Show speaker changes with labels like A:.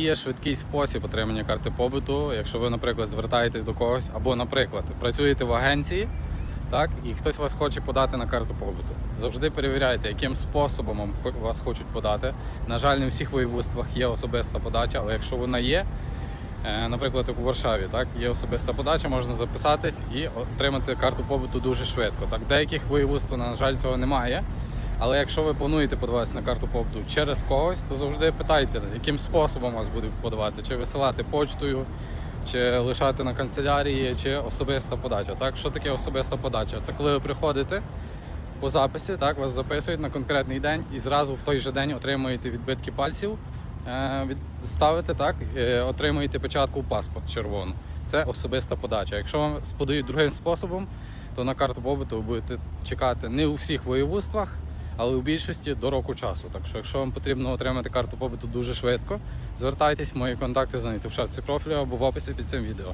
A: є швидкий спосіб отримання карти побуту, якщо ви, наприклад, звертаєтесь до когось, або, наприклад, працюєте в агенції, так, і хтось вас хоче подати на карту побуту. Завжди перевіряйте, яким способом вас хочуть подати. На жаль, не у всіх воєводствах є особиста подача, але якщо вона є, е, наприклад, як у Варшаві, так, є особиста подача, можна записатись і отримати карту побуту дуже швидко. Так, деяких воєводствах, на жаль, цього немає. Але якщо ви плануєте подаватися на карту побуту через когось, то завжди питайте, яким способом вас будуть подавати, чи висилати почтою, чи лишати на канцелярії, чи особиста подача. Так, що таке особиста подача? Це коли ви приходите по записі, так, вас записують на конкретний день і зразу в той же день отримуєте відбитки пальців, е, від- ставите так, е, отримуєте печатку в паспорт червону. Це особиста подача. Якщо вам подають другим способом, то на карту побуту ви будете чекати не у всіх воєводствах, але у більшості до року часу. Так що, якщо вам потрібно отримати карту побуту дуже швидко, звертайтесь, мої контакти знайдете в шапці профілю або в описі під цим відео.